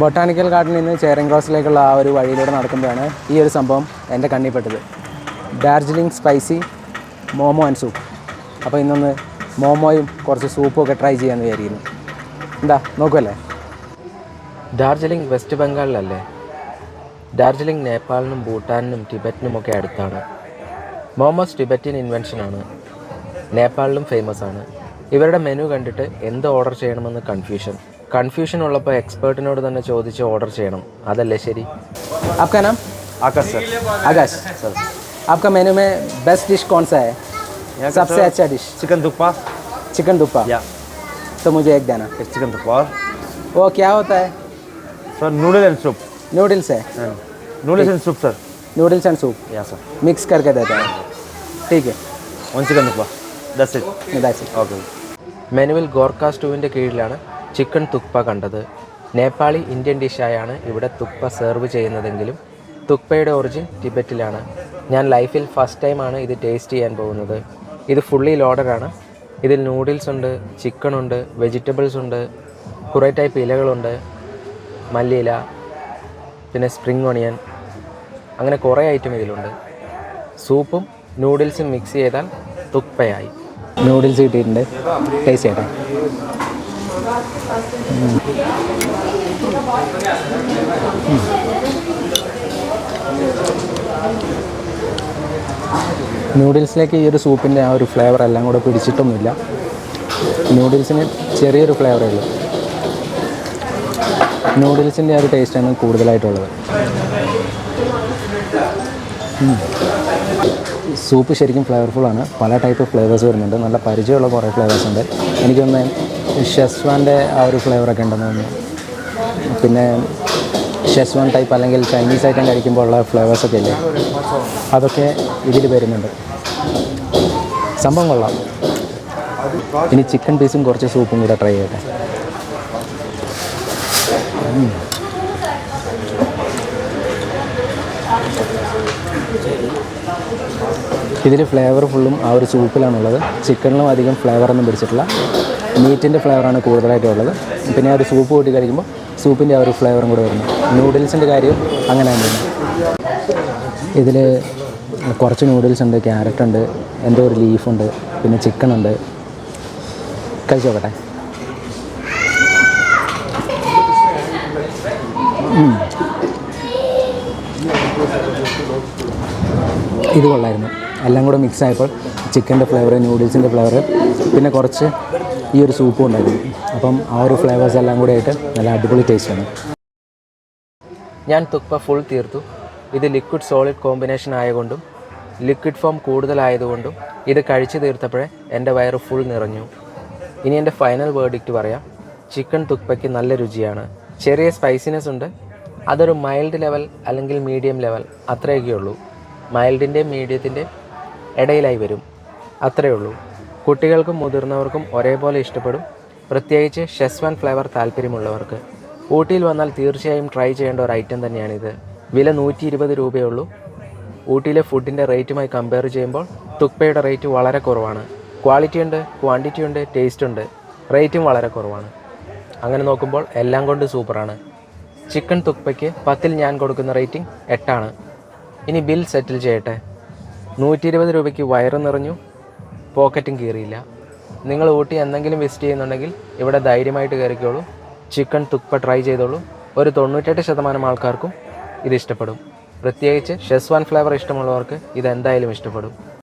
Botanical ഗാർഡനിൽ നിന്ന് ചേരൻ ക്രോസിലേക്കുള്ള ആ ഒരു വഴിയിലൂടെ നടക്കുമ്പോഴാണ് ഈ ഒരു സംഭവം എന്റെ കണ്ണിൽപ്പെട്ടത് Darjeeling spicy momo and soup. അപ്പോൾ ഇന്നൊന്ന് മോമോയും കുറച്ച് സൂപ്പും ഒക്കെ ട്രൈ ചെയ്യാമെന്ന് വിചാരിക്കുന്നു. എന്താ നോക്കുമല്ലേ ഡാർജിലിംഗ് വെസ്റ്റ് ബംഗാളിലല്ലേ? ഡാർജിലിംഗ് നേപ്പാളിനും ഭൂട്ടാനിനും ടിബറ്റിനും ഒക്കെ അടുത്താണ്. മോമോസ് ടിബറ്റിൻ ഇൻവെൻഷനാണ് നേപ്പാളിലും ഫേമസ് ആണ്. ഇവരുടെ മെനു കണ്ടിട്ട് എന്ത് ഓർഡർ ചെയ്യണമെന്ന് കൺഫ്യൂഷൻ കൺഫ്യൂഷൻ ഉള്ളപ്പോൾ എക്സ്പേർട്ടിനോട് തന്നെ ചോദിച്ച് ഓർഡർ ചെയ്യണം അതല്ലേ ശരി आपका नाम आकाश सर आकाश सर आपका मेन्यू में बेस्ट डिश कौन सा है यहाँ का सबसे सर अच्छा dish chicken thukpa chicken thukpa या तो मुझे एक देना एक चिकन दुप्पा और वो क्या होता है sir noodle and soup noodles है noodles and soup sir noodles and soup या सर मिक्स करके देता है ठीक है one chicken दुप्पा thus it that's it. Okay മെനുവിൽ ഗോർക്ക സ്റ്റൂവിൻ്റെ കീഴിലാണ് ചിക്കൻ തുക്പ കണ്ടത്. നേപ്പാളി ഇന്ത്യൻ ഡിഷായാണ് ഇവിടെ തുക്പ സെർവ് ചെയ്യുന്നതെങ്കിലും തുക്പയുടെ ഒറിജിൻ ടിബറ്റിലാണ്. ഞാൻ ലൈഫിൽ ഫസ്റ്റ് ടൈമാണ് ഇത് ടേസ്റ്റ് ചെയ്യാൻ പോകുന്നത്. ഇത് ഫുള്ളി ലോഡഡാണ് ഇതിൽ നൂഡിൽസ് ഉണ്ട് ചിക്കൻ ഉണ്ട് വെജിറ്റബിൾസ് ഉണ്ട് കുറേ ടൈപ്പ് ഇലകളുണ്ട് മല്ലിയില പിന്നെ സ്പ്രിംഗ് ഓണിയൻ അങ്ങനെ കുറേ ഐറ്റം ഇതിലുണ്ട്. സൂപ്പും നൂഡിൽസും മിക്സ് ചെയ്താൽ തുപ്പയായി. നൂഡിൽസ് കിട്ടിയിട്ടുണ്ട്. ടേസ്റ്റ് ചെയ്യട്ടെ. നൂഡിൽസിലേക്ക് ഈ ഒരു സൂപ്പിന്റെ ആ ഒരു ഫ്ലേവർ എല്ലാം കൂടെ പിടിച്ചിട്ടൊന്നുമില്ല. നൂഡിൽസിന് ചെറിയൊരു ഫ്ലേവറേ ഉള്ളൂ. നൂഡിൽസിന്റെ ആ ഒരു ടേസ്റ്റാണ് കൂടുതലായിട്ടുള്ളത്. സൂപ്പ് ശരിക്കും ഫ്ലേവർഫുള്ളാണ് പല ടൈപ്പ് ഫ്ലേവേഴ്സ് വരുന്നുണ്ട്. നല്ല പരിചയമുള്ള കുറേ ഫ്ലേവേഴ്സ് ഉണ്ട്. എനിക്കൊന്ന് ഷെസ്വാന്റെ ആ ഒരു ഫ്ലേവറൊക്കെ ഉണ്ടെന്ന് തോന്നുന്നു. പിന്നെ ഷെസ്വാൻ ടൈപ്പ് അല്ലെങ്കിൽ ചൈനീസ് ഐറ്റം കഴിക്കുമ്പോൾ ഉള്ള ഫ്ലേവേഴ്സൊക്കെ ഇല്ലേ? അതൊക്കെ ഇതിൽ വരുന്നുണ്ട്. സംഭവം കൊള്ളാം. ഇനി ചിക്കൻ പീസും കുറച്ച് സൂപ്പും കൂടെ ട്രൈ ചെയ്യട്ടെ. ഇതിൽ ഫ്ലേവർ ഫുള്ളും ആ ഒരു സൂപ്പിലാണുള്ളത് ചിക്കനിലും അധികം ഫ്ലേവറൊന്നും പിടിച്ചിട്ടില്ല. മീറ്റിന്റെ ഫ്ലേവറാണ് കൂടുതലായിട്ടുള്ളത് പിന്നെ ഒരു സൂപ്പ് കൂട്ടി കഴിക്കുമ്പോൾ സൂപ്പിന്റെ ആ ഒരു ഫ്ലേവറും കൂടെ വരുന്നു. നൂഡിൽസിന്റെ കാര്യം അങ്ങനെ തന്നെയാണ് ഇതിൽ കുറച്ച് നൂഡിൽസ് ഉണ്ട് ക്യാരറ്റ് ഉണ്ട് എന്തോ ഒരു ലീഫുണ്ട് പിന്നെ ചിക്കൻ ഉണ്ട്. കഴിച്ചു നോക്കട്ടെ ഇത് കൊള്ളായിരുന്നു. എല്ലാം കൂടെ മിക്സ് ആയപ്പോൾ ചിക്കന്റെ ഫ്ലേവർ നൂഡിൽസിന്റെ ഫ്ലേവർ പിന്നെ കുറച്ച് ഈ ഒരു സൂപ്പും ഉണ്ടായിരുന്നു. അപ്പം ആ ഒരു ഫ്ലേവേഴ്സ് എല്ലാം കൂടെ ആയിട്ട് നല്ല അടിപൊളി ടേസ്റ്റാണ് ഞാൻ തുക്പ ഫുൾ തീർത്തു. ഇത് ലിക്വിഡ് സോളിഡ് കോമ്പിനേഷൻ ആയതുകൊണ്ടും ലിക്വിഡ് ഫോം കൂടുതലായതുകൊണ്ടും ഇത് കഴിച്ചു തീർത്തപ്പോഴേ എന്റെ വയറ് ഫുൾ നിറഞ്ഞു. ഇനി എന്റെ ഫൈനൽ വേർഡിക്റ്റ് പറയാം. ചിക്കൻ തുക്പയ്ക്ക് നല്ല രുചിയാണ്. ചെറിയ സ്പൈസിനെസ് ഉണ്ട്. അതൊരു മൈൽഡ് ലെവൽ അല്ലെങ്കിൽ മീഡിയം ലെവൽ അത്രയൊക്കെ ഉള്ളൂ മൈൽഡിന്റെയും മീഡിയത്തിന്റെയും ഇടയിലായി വരും. അത്രയേ ഉള്ളൂ. കുട്ടികൾക്കും മുതിർന്നവർക്കും ഒരേപോലെ ഇഷ്ടപ്പെടും. പ്രത്യേകിച്ച് ഷെസ്വാൻ ഫ്ലേവർ താല്പര്യമുള്ളവർക്ക്. ഊട്ടിയിൽ വന്നാൽ തീർച്ചയായും ട്രൈ ചെയ്യേണ്ട ഒരു ഐറ്റം തന്നെയാണിത്. വില നൂറ്റി ഇരുപത് രൂപയേ ഉള്ളൂ ഊട്ടിയിലെ ഫുഡിന്റെ റേറ്റുമായി കമ്പയർ ചെയ്യുമ്പോൾ തുക്പയുടെ റേറ്റ് വളരെ കുറവാണ്. ക്വാളിറ്റി ഉണ്ട് ക്വാണ്ടിറ്റി ഉണ്ട് ടേസ്റ്റ് ഉണ്ട്. റേറ്റും വളരെ കുറവാണ്. അങ്ങനെ നോക്കുമ്പോൾ എല്ലാം കൊണ്ട് സൂപ്പറാണ്. ചിക്കൻ തുക്പയ്ക്ക് പത്തിൽ ഞാൻ കൊടുക്കുന്ന റേറ്റിംഗ് എട്ടാണ്. ഇനി ബിൽ സെറ്റിൽ ചെയ്യട്ടെ. നൂറ്റി ഇരുപത് രൂപയ്ക്ക് വയറ് നിറഞ്ഞു പോക്കറ്റും കീറിയില്ല. നിങ്ങൾ ഊട്ടി എന്തെങ്കിലും വിസിറ്റ് ചെയ്യുന്നുണ്ടെങ്കിൽ ഇവിടെ ധൈര്യമായിട്ട് കയറിക്കോളൂ. ചിക്കൻ തുക്പ ട്രൈ ചെയ്തോളൂ. ഒരു തൊണ്ണൂറ്റെട്ട് ശതമാനം ആൾക്കാർക്കും ഇത് ഇഷ്ടപ്പെടും. പ്രത്യേകിച്ച് ഷെസ്വാൻ ഫ്ലേവർ ഇഷ്ടമുള്ളവർക്ക് ഇത് എന്തായാലും ഇഷ്ടപ്പെടും.